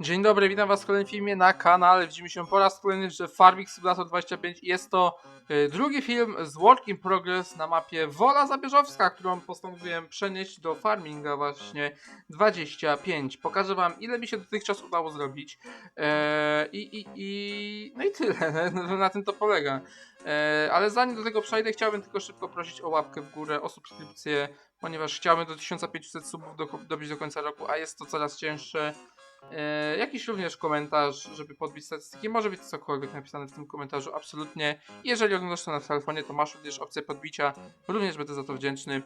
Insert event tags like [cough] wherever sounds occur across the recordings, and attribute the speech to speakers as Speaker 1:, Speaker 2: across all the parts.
Speaker 1: Dzień dobry, witam was w kolejnym filmie na kanale. Widzimy się po raz kolejny, że Farming Simulator 25 jest to e, drugi film z Work in Progress na mapie Wola Zabierzowska, którą postanowiłem przenieść do Farminga właśnie 25. Pokażę wam ile mi się dotychczas udało zrobić e, i, i, i no i tyle, [laughs] na tym to polega. E, ale zanim do tego przejdę, chciałbym tylko szybko prosić o łapkę w górę, o subskrypcję, ponieważ chciałbym do 1500 subów do, dobić do końca roku, a jest to coraz cięższe. E, jakiś również komentarz, żeby podbić statystyki. Może być cokolwiek napisane w tym komentarzu, absolutnie. Jeżeli oglądasz to na telefonie, to masz również opcję podbicia. Również będę za to wdzięczny.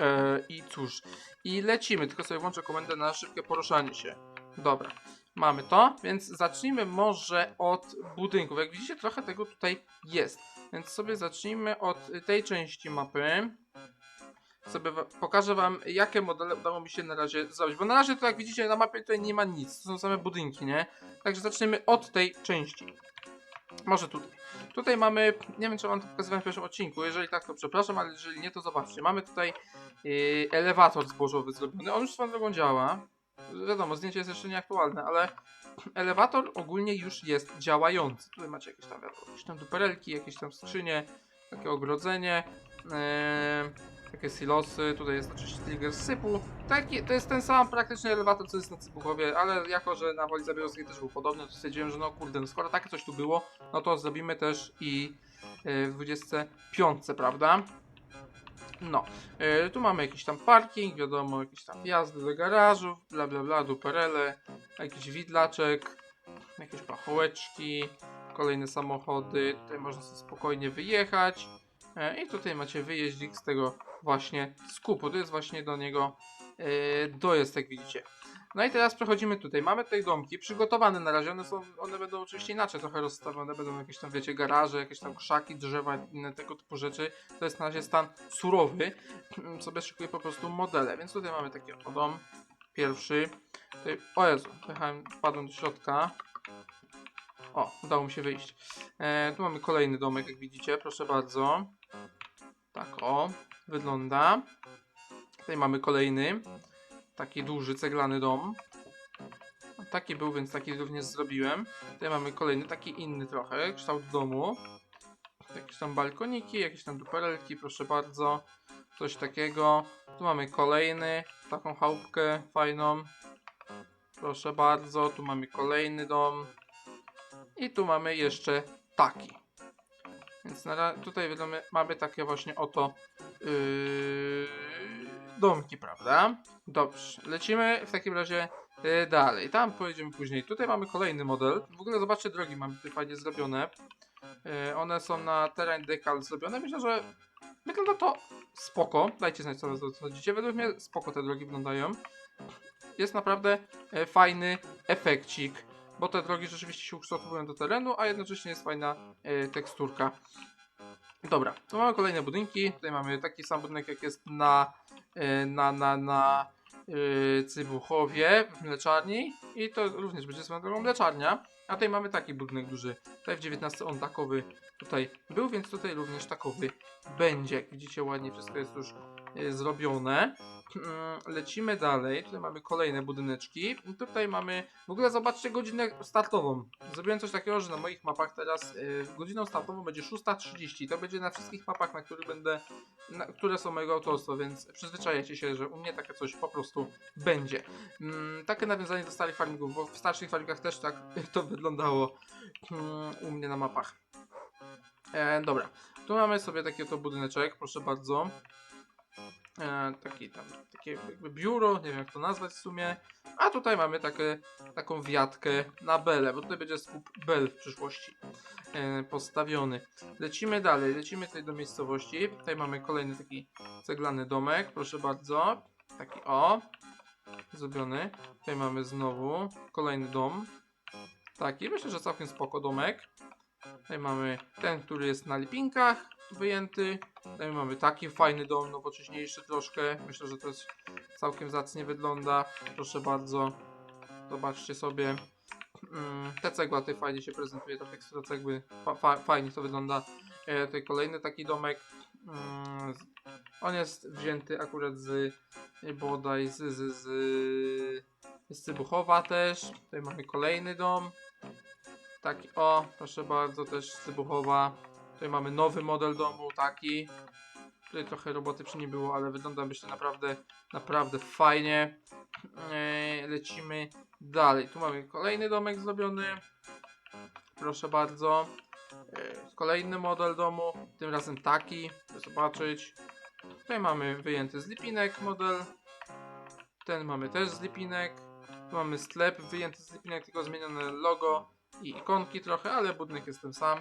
Speaker 1: E, I cóż, i lecimy. Tylko sobie włączę komendę na szybkie poruszanie się. Dobra, mamy to, więc zacznijmy może od budynków. Jak widzicie, trochę tego tutaj jest. Więc sobie zacznijmy od tej części mapy sobie pokażę wam, jakie modele udało mi się na razie zrobić. Bo na razie to jak widzicie na mapie tutaj nie ma nic, to są same budynki, nie? Także zaczniemy od tej części. Może tutaj. Tutaj mamy, nie wiem czy wam to pokazywałem w pierwszym odcinku, jeżeli tak to przepraszam, ale jeżeli nie to zobaczcie. Mamy tutaj yy, elewator zbożowy zrobiony, on już swoją drogą działa. Wiadomo, zdjęcie jest jeszcze nieaktualne, ale elewator ogólnie już jest działający. Tutaj macie jakieś tam, jakieś tam duperelki, jakieś tam skrzynie, takie ogrodzenie. Yy, takie silosy, tutaj jest oczywiście trigger sypu. Taki, to jest ten sam praktycznie elewator, co jest na Cybuchowie, ale jako, że na Woli Zabierowskiej też był podobny, to stwierdziłem, że no kurde, no skoro takie coś tu było, no to zrobimy też i yy, w 25, prawda? No, yy, tu mamy jakiś tam parking, wiadomo, jakieś tam wjazdy do garażów, bla bla bla, duperele, jakiś widlaczek, jakieś pachołeczki, kolejne samochody, tutaj można sobie spokojnie wyjechać. E, I tutaj macie wyjeździk z tego właśnie skupu. To jest właśnie do niego e, dojazd, jak widzicie. No i teraz przechodzimy tutaj. Mamy tutaj domki przygotowane na razie. One, są, one będą oczywiście inaczej trochę rozstawione. Będą jakieś tam, wiecie, garaże, jakieś tam krzaki, drzewa, inne tego typu rzeczy. To jest na razie stan surowy. Sobie szykuję po prostu modele. Więc tutaj mamy taki oto dom. Pierwszy. Tutaj, o Jezu, pojechałem, wpadłem do środka. O, udało mi się wyjść. E, tu mamy kolejny domek, jak widzicie, proszę bardzo. Tak o, wygląda. Tutaj mamy kolejny, taki duży ceglany dom. Taki był, więc taki również zrobiłem. Tutaj mamy kolejny, taki inny trochę, kształt domu. Jakieś tam balkoniki, jakieś tam duperelki, proszę bardzo. Coś takiego. Tu mamy kolejny, taką chałupkę fajną. Proszę bardzo, tu mamy kolejny dom. I tu mamy jeszcze taki. Więc tutaj mamy takie właśnie oto yy, domki, prawda? Dobrze, lecimy w takim razie yy, dalej. Tam pojedziemy później. Tutaj mamy kolejny model. W ogóle zobaczcie drogi, mamy tutaj fajnie zrobione. Yy, one są na terrain decal zrobione. Myślę, że wygląda to spoko. Dajcie znać, co sądzicie. Według mnie spoko te drogi wyglądają. Jest naprawdę e, fajny efekcik bo te drogi rzeczywiście się ukształtowują do terenu, a jednocześnie jest fajna e, teksturka. Dobra, tu mamy kolejne budynki. Tutaj mamy taki sam budynek, jak jest na, e, na, na, na e, Cybuchowie w mleczarni. I to również będzie swoją drogą mleczarnia. A tutaj mamy taki budynek duży. Tutaj w 19 on takowy tutaj był, więc tutaj również takowy będzie. Jak widzicie, ładnie wszystko jest już zrobione. Mm, Lecimy dalej. Tutaj mamy kolejne budyneczki. Tutaj mamy. W ogóle zobaczcie godzinę startową. Zrobiłem coś takiego, że na moich mapach teraz yy, godziną startową będzie 6.30. To będzie na wszystkich mapach, na których będę. Na, które są mojego autorstwa, więc przyzwyczajecie się, że u mnie takie coś po prostu będzie. Mm, takie nawiązanie do starych farmingów, bo w starszych farmingach też tak [laughs] to wyglądało mm, u mnie na mapach. E, dobra, tu mamy sobie taki oto budyneczek, proszę bardzo e, taki tam, takie jakby biuro, nie wiem jak to nazwać w sumie. A tutaj mamy takie, taką wiatkę na belę, bo tutaj będzie skup bel w przyszłości e, postawiony. Lecimy dalej, lecimy tutaj do miejscowości. Tutaj mamy kolejny taki ceglany domek, proszę bardzo. Taki o, zrobiony. Tutaj mamy znowu kolejny dom. Taki, myślę, że całkiem spoko domek. Tutaj mamy ten, który jest na lipinkach wyjęty. Tutaj mamy taki fajny dom, nowocześniejszy troszkę. Myślę, że to jest całkiem zacnie wygląda. Proszę bardzo, zobaczcie sobie. Mm, Te cegła tutaj fajnie się prezentuje, ta tekstura cegły, fa fa fajnie to wygląda. E, tutaj kolejny taki domek. Mm, On jest wzięty akurat z e, bodaj z, z, z z Cybuchowa też. Tutaj mamy kolejny dom. Taki, o, proszę bardzo, też z Cybuchowa. Tutaj mamy nowy model domu, taki. Tutaj trochę roboty przy nim było, ale wygląda myślę naprawdę, naprawdę fajnie. Eee, lecimy dalej. Tu mamy kolejny domek zrobiony. Proszę bardzo. Eee, kolejny model domu, tym razem taki. Chcę zobaczyć. Tutaj mamy wyjęty z lipinek model. Ten mamy też z lipinek. Tu mamy sklep wyjęty z lipinek, tylko zmienione logo i ikonki trochę, ale budynek jest ten sam.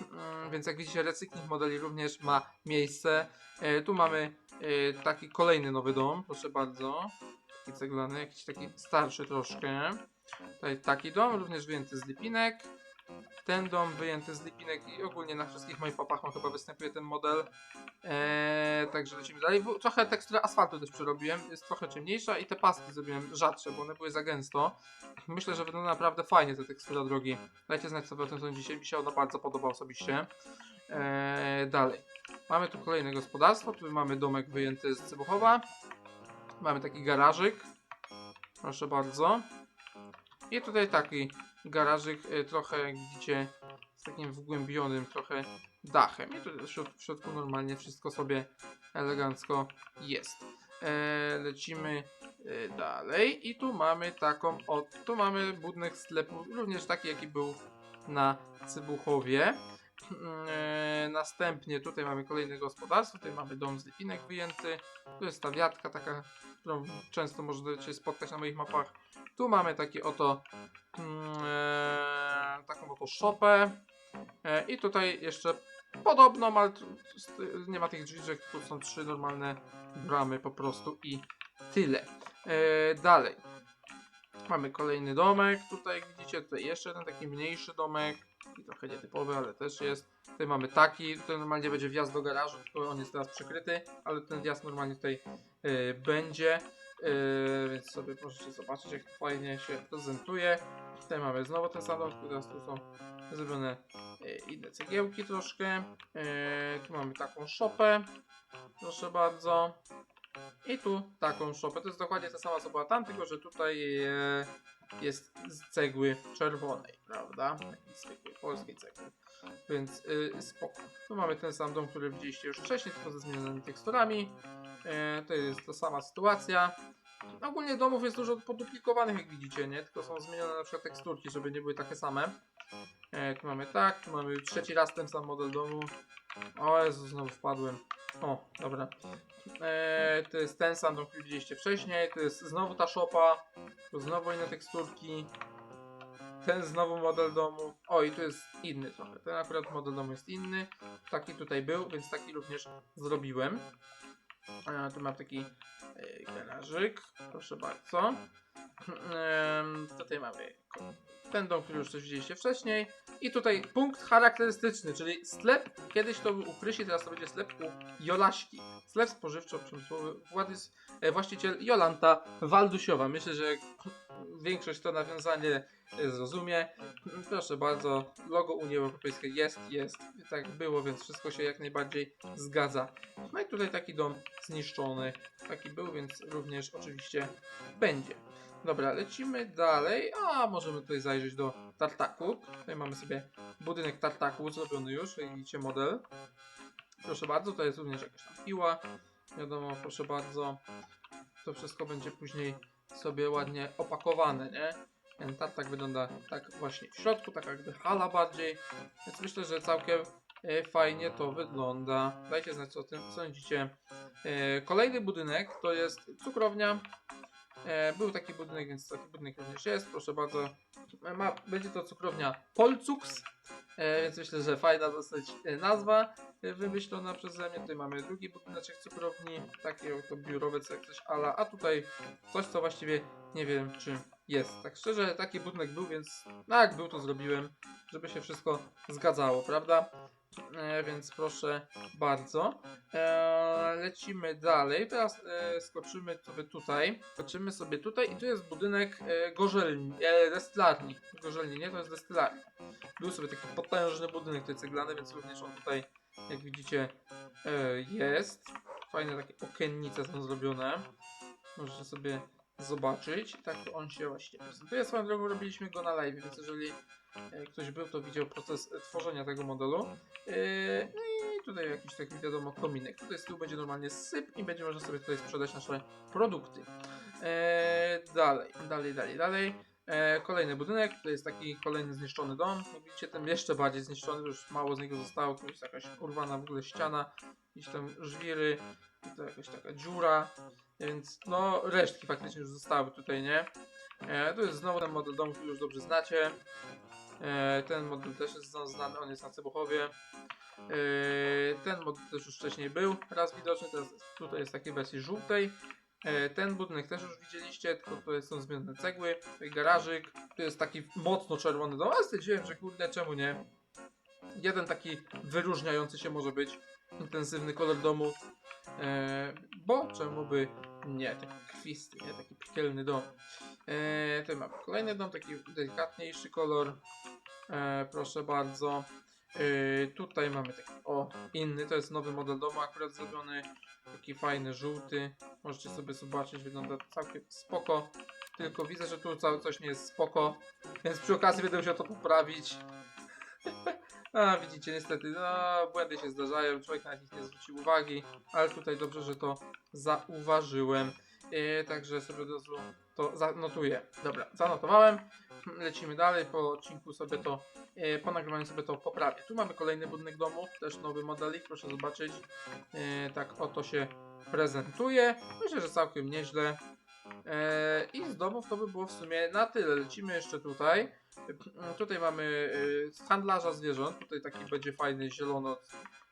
Speaker 1: Mm, Więc jak widzicie, recykling modeli również ma miejsce. E, tu mamy e, taki kolejny nowy dom, proszę bardzo. Taki ceglany, jakiś taki starszy troszkę. Tutaj taki dom, również wyjęty z lipinek. Ten dom wyjęty z lipinek i ogólnie na wszystkich moich papach chyba występuje ten model. Eee, także lecimy dalej. Trochę teksturę asfaltu też przerobiłem, jest trochę ciemniejsza i te paski zrobiłem rzadsze, bo one były za gęsto. Myślę, że wygląda naprawdę fajnie ta tekstura drogi. Dajcie znać co wy o tym sądzicie, mi się ona bardzo podoba osobiście. Eee, dalej. Mamy tu kolejne gospodarstwo, tu mamy domek wyjęty z Cybuchowa. Mamy taki garażyk. Proszę bardzo. I tutaj taki garażyk, e, trochę jak z takim wgłębionym trochę dachem. I tu w środ- w środku normalnie wszystko sobie elegancko jest. E, lecimy e, dalej i tu mamy taką, o, tu mamy budynek sklepu, również taki jaki był na Cybuchowie. E, następnie tutaj mamy kolejne gospodarstwo, tutaj mamy dom z lipinek wyjęty, tu jest ta wiatka taka, którą często możecie spotkać na moich mapach. Tu mamy taki oto mm, e, taką oto szopę e, i tutaj jeszcze podobną, ale nie ma tych drzwiczek, tu są trzy normalne bramy po prostu i tyle. Dalej. Mamy kolejny domek, tutaj widzicie, tutaj jeszcze jeden taki mniejszy domek, i trochę nietypowy, ale też jest. Tutaj mamy taki, tutaj normalnie będzie wjazd do garażu, tylko on jest teraz przykryty, ale ten wjazd normalnie tutaj e, będzie. E, więc sobie możecie zobaczyć, jak fajnie się prezentuje. Tutaj mamy znowu ten sam dom, tylko teraz tu są zrobione e, inne cegiełki troszkę. Tu mamy taką szopę, proszę bardzo. I tu taką szopę. To jest dokładnie ta sama co była tam, tylko że tutaj jest z cegły czerwonej, prawda? Takiej zwykłej polskiej cegły. Więc y, spoko. Tu mamy ten sam dom, który widzieliście już wcześniej, tylko ze zmienionymi teksturami. E, to jest ta sama sytuacja. Ogólnie domów jest dużo poduplikowanych, jak widzicie, nie? Tylko są zmienione na przykład teksturki, żeby nie były takie same. E, tu mamy tak, tu mamy trzeci raz ten sam model domu. O Jezu, znowu wpadłem. O, dobra. E, to jest ten sam dom, który widzieliście wcześniej. To jest znowu ta szopa. Tu znowu inne teksturki. Ten znowu model domu. O, i tu jest inny trochę. Ten akurat model domu jest inny. Taki tutaj był, więc taki również zrobiłem. E, tu mam taki e, garażyk. Proszę bardzo. Tutaj mamy ten dom, który już też widzieliście wcześniej. I tutaj punkt charakterystyczny, czyli sklep. Kiedyś to był u Krysi, teraz to będzie sklep u Jolaśki. Sklep spożywczo-przemysłowy e, właściciel Jolanta Waldusiowa. Myślę, że większość to nawiązanie zrozumie. Proszę bardzo, logo Unii Europejskiej jest, jest. Tak było, więc wszystko się jak najbardziej zgadza. No i tutaj taki dom zniszczony. Taki był, więc również oczywiście będzie. Dobra, lecimy dalej. A możemy tutaj zajrzeć do tartaku. Tutaj mamy sobie budynek tartaku zrobiony już, widzicie model. Proszę bardzo, to jest również jakaś tam piła. Wiadomo, proszę bardzo. To wszystko będzie później sobie ładnie opakowane, nie? Ten tartak wygląda tak właśnie w środku, tak jakby hala bardziej. Więc myślę, że całkiem e, fajnie to wygląda. Dajcie znać, co o tym sądzicie. E, Kolejny budynek to jest cukrownia. E, Był taki budynek, więc taki budynek również jest. Proszę bardzo. Ma, będzie to cukrownia Polcux. E, więc myślę, że fajna dosyć nazwa wymyślona przeze mnie. Tutaj mamy drugi budyneczek cukrowni, taki oto biurowy, co jak coś ala, a tutaj coś, co właściwie nie wiem, czym jest. Tak szczerze, taki budynek był, więc no jak był, to zrobiłem, żeby się wszystko zgadzało, prawda? E, więc proszę bardzo. E, lecimy dalej. Teraz e, skoczymy sobie tutaj. Skoczymy sobie tutaj i tu jest budynek e, gorzelni, e, destylarni. Gorzelni, nie? To jest destylarnia. Był sobie taki potężny budynek tutaj ceglany, więc również on tutaj, jak widzicie, e, jest. Fajne takie okiennice są zrobione. Możecie sobie zobaczyć. Tak on się właśnie prezentuje. Swoją drogą robiliśmy go na live, więc jeżeli e, ktoś był, to widział proces e, tworzenia tego modelu. E, No i tutaj jakiś taki wiadomo kominek. Tutaj z tyłu będzie normalnie syp i będzie można sobie tutaj sprzedać nasze produkty. Dalej, dalej, dalej, dalej. E, kolejny budynek, to jest taki kolejny zniszczony dom. Widzicie, ten jeszcze bardziej zniszczony, już mało z niego zostało. Tu jest jakaś urwana w ogóle ściana, jakieś tam żwiry, to jakaś taka dziura, więc no resztki faktycznie już zostały tutaj, nie? E, jest znowu ten model domu, który już dobrze znacie. E, ten model też jest zna- znany, on jest na Cebuchowie. E, ten model też już wcześniej był raz widoczny, teraz tutaj jest takiej wersji żółtej. E, Ten budynek też już widzieliście, tylko to są zmienne cegły, tutaj garażyk, tu jest taki mocno czerwony dom, ale stwierdziłem, że kurde, czemu nie? Jeden taki wyróżniający się może być, intensywny kolor domu, e, bo czemu by nie, taki krwisty, nie, taki piekielny dom. E, tutaj mamy kolejny dom, taki delikatniejszy kolor, proszę bardzo. E, tutaj mamy taki, o, inny, to jest nowy model domu akurat zrobiony, taki fajny, żółty, Możecie sobie zobaczyć, wygląda całkiem spoko. Tylko widzę, że tu całe coś nie jest spoko, więc przy okazji będę musiał to poprawić. [laughs] A widzicie, niestety, no, błędy się zdarzają, człowiek na nich nie zwrócił uwagi, ale tutaj dobrze, że to zauważyłem. E, także sobie od razu to zanotuję. Dobra, zanotowałem. [clears throat] Lecimy dalej, po odcinku sobie to, e, po nagrywaniu sobie to poprawię. Tu mamy kolejny budynek domu, też nowy modelik, proszę zobaczyć. E, tak oto się prezentuje. Myślę, że całkiem nieźle. Eee, I z domów to by było w sumie na tyle. Lecimy jeszcze tutaj. E, Tutaj mamy e, handlarza zwierząt. Tutaj taki będzie fajny zielono,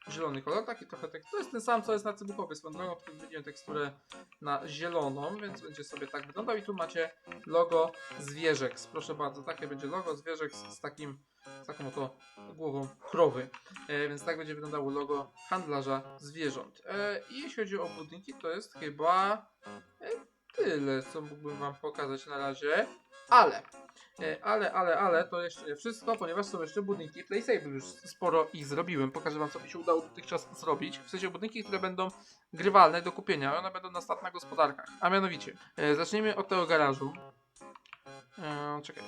Speaker 1: zielony kolor. Taki trochę tak. To jest ten sam, co jest na Cybuchowie. Swoją drogą, zmieniłem teksturę na zieloną, więc będzie sobie tak wyglądał. I tu macie logo zwierzek. Proszę bardzo, takie będzie logo zwierzek z, z takim z taką oto głową krowy. E, więc tak będzie wyglądało logo handlarza zwierząt. E, I jeśli chodzi o budynki, to jest chyba e, tyle, co mógłbym Wam pokazać na razie. Ale, ale, ale, ale to jeszcze nie wszystko, ponieważ są jeszcze budynki PlayStation. Już sporo ich zrobiłem. Pokażę Wam, co mi się udało dotychczas zrobić. W sensie budynki, które będą grywalne do kupienia. One będą na start na gospodarkach. A mianowicie, e, zacznijmy od tego garażu. E, czekaj.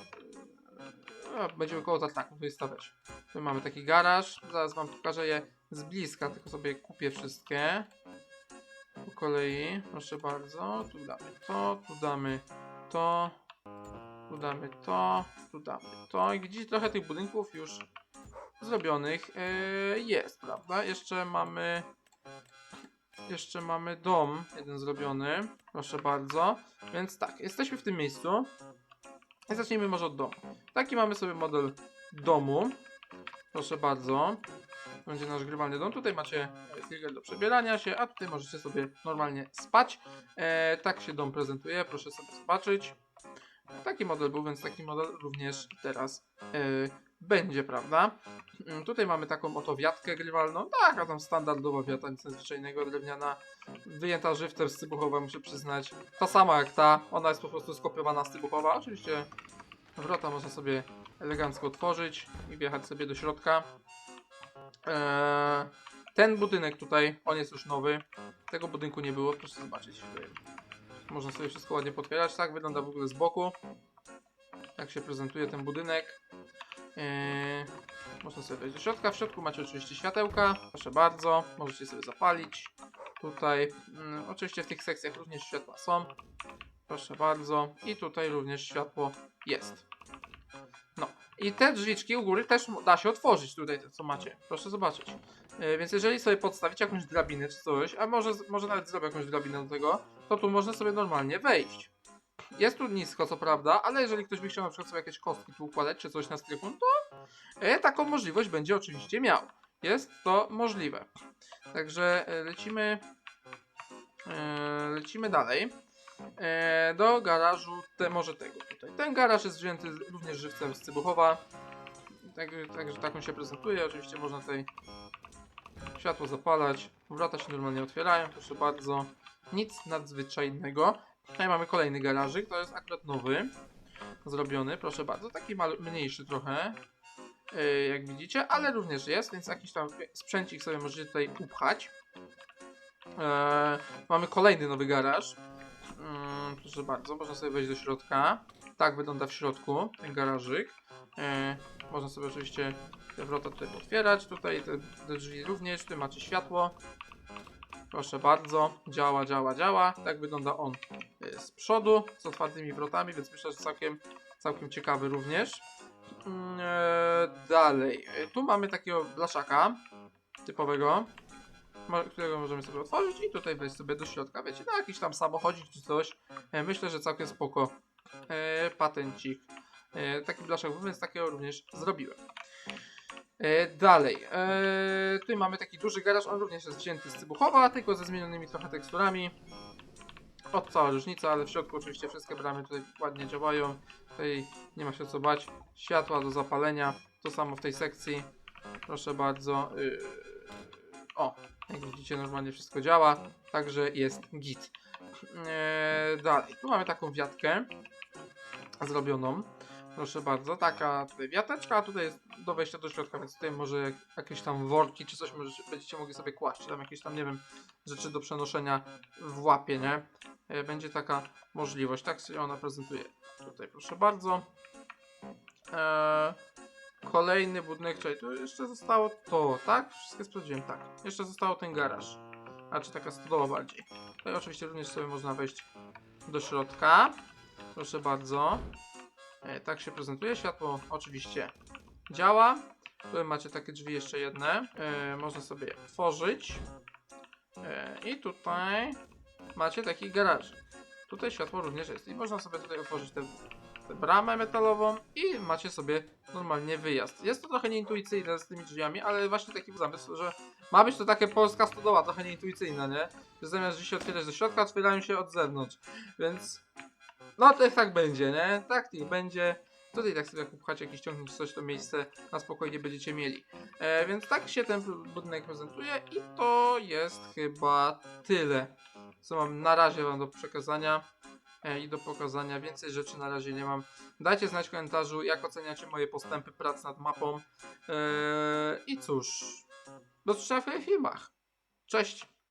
Speaker 1: A, będziemy koło tartaków tutaj stawiać. Tu mamy taki garaż. Zaraz wam pokażę je z bliska, tylko sobie kupię wszystkie. Po kolei, proszę bardzo. Tu damy to, tu damy to, tu damy to, tu damy to. I widzicie, trochę tych budynków już zrobionych yy, jest, prawda? Jeszcze mamy. Jeszcze mamy dom, jeden zrobiony. Proszę bardzo. Więc tak, jesteśmy w tym miejscu. I zacznijmy może od domu. Taki mamy sobie model domu. Proszę bardzo. Będzie nasz grywalny dom. Tutaj macie trigger do przebierania się, a tutaj możecie sobie normalnie spać. E, tak się dom prezentuje, proszę sobie zobaczyć. Taki model był, więc taki model również teraz e, będzie, prawda? Mm, Tutaj mamy taką oto wiatkę grywalną. Taka tam standardowa wiata, nic nadzwyczajnego, drewniana. Wyjęta żywter z Cybuchowa, muszę przyznać. Ta sama jak ta, ona jest po prostu skopiowana z Cybuchowa. Oczywiście wrota można sobie elegancko otworzyć i wjechać sobie do środka. Eee, ten budynek tutaj, on jest już nowy. Tego budynku nie było, proszę zobaczyć. Można sobie wszystko ładnie potwierać. Tak wygląda w ogóle z boku. Tak się prezentuje ten budynek. Eee, można sobie wejść do środka. W środku macie oczywiście światełka. Proszę bardzo. Możecie sobie zapalić. Tutaj. Mm, oczywiście w tych sekcjach również światła są. Proszę bardzo. I tutaj również światło jest. No. I te drzwiczki u góry też da się otworzyć tutaj, co macie. Proszę zobaczyć. E, więc jeżeli sobie podstawicie jakąś drabinę czy coś, a może, może nawet zrobię jakąś drabinę do tego, to tu można sobie normalnie wejść. Jest tu nisko, co prawda, ale jeżeli ktoś by chciał na przykład sobie jakieś kostki tu układać, czy coś na strychu, to e, taką możliwość będzie oczywiście miał. Jest to możliwe. Także e, lecimy, lecimy dalej. Do garażu, te, może tego tutaj. Ten garaż jest wzięty również żywcem z Cybuchowa. Także tak, tak on się prezentuje. Oczywiście można tutaj światło zapalać. Wrota się normalnie otwierają, proszę bardzo. Nic nadzwyczajnego. Tutaj mamy kolejny garażyk, to jest akurat nowy. Zrobiony, proszę bardzo. Taki mniejszy trochę. e, Jak widzicie, ale również jest, więc jakiś tam sprzęcik sobie możecie tutaj upchać. E, mamy kolejny nowy garaż. Mm, proszę bardzo, można sobie wejść do środka. Tak wygląda w środku ten garażyk. E, można sobie oczywiście te wrota tutaj otwierać. Tutaj te, te drzwi również. Tu macie światło. Proszę bardzo, działa, działa, działa. Tak wygląda on e, z przodu, z otwartymi wrotami, więc myślę, że całkiem, całkiem ciekawy również. E, dalej, E, tu mamy takiego blaszaka typowego, którego możemy sobie otworzyć i tutaj wejść sobie do środka. Wiecie, na jakiś tam samochodzik czy coś. E, myślę, że całkiem spoko e, patencik. E, taki blaszak, był, więc takiego również zrobiłem. E, dalej, e, tutaj mamy taki duży garaż, on również jest wzięty z Cybuchowa, tylko ze zmienionymi trochę teksturami. Od cała różnica, ale w środku oczywiście wszystkie bramy tutaj ładnie działają. Tutaj nie ma się co bać. Światła do zapalenia, to samo w tej sekcji. Proszę bardzo. Yy, o, jak widzicie normalnie wszystko działa, także jest git. Yy, dalej, tu mamy taką wiatkę zrobioną. Proszę bardzo, taka tutaj wiateczka, a tutaj jest do wejścia do środka, więc tutaj może jak, jakieś tam worki czy coś możecie, będziecie mogli sobie kłaść, tam jakieś tam, nie wiem, rzeczy do przenoszenia w łapie, nie? E, Będzie taka możliwość, tak się ona prezentuje. Tutaj proszę bardzo. E, kolejny budynek, czyli tu jeszcze zostało to, tak? Wszystkie sprawdziłem, tak. Jeszcze zostało ten garaż, znaczy taka stodoła bardziej. Tutaj oczywiście również sobie można wejść do środka. Proszę bardzo. E, tak się prezentuje. Światło oczywiście działa. Tutaj macie takie drzwi jeszcze jedne. E, można sobie je otworzyć. E, I tutaj macie taki garaż. Tutaj światło również jest. I można sobie tutaj otworzyć tę bramę metalową i macie sobie normalnie wyjazd. Jest to trochę nieintuicyjne z tymi drzwiami, ale właśnie taki zamysł, że ma być to takie polska stodoła, trochę nieintuicyjna, nie? Że zamiast drzwi się otwierać do środka, otwierają się od zewnątrz. Więc no to tak będzie, nie? Tak nie będzie. Tutaj tak sobie jak upchacie jakiś ciągnik coś, to miejsce na spokojnie będziecie mieli. E, więc tak się ten budynek prezentuje i to jest chyba tyle, co mam na razie wam do przekazania i do pokazania. Więcej rzeczy na razie nie mam. Dajcie znać w komentarzu, jak oceniacie moje postępy prac nad mapą. E, I cóż, do zobaczenia w filmach. Cześć!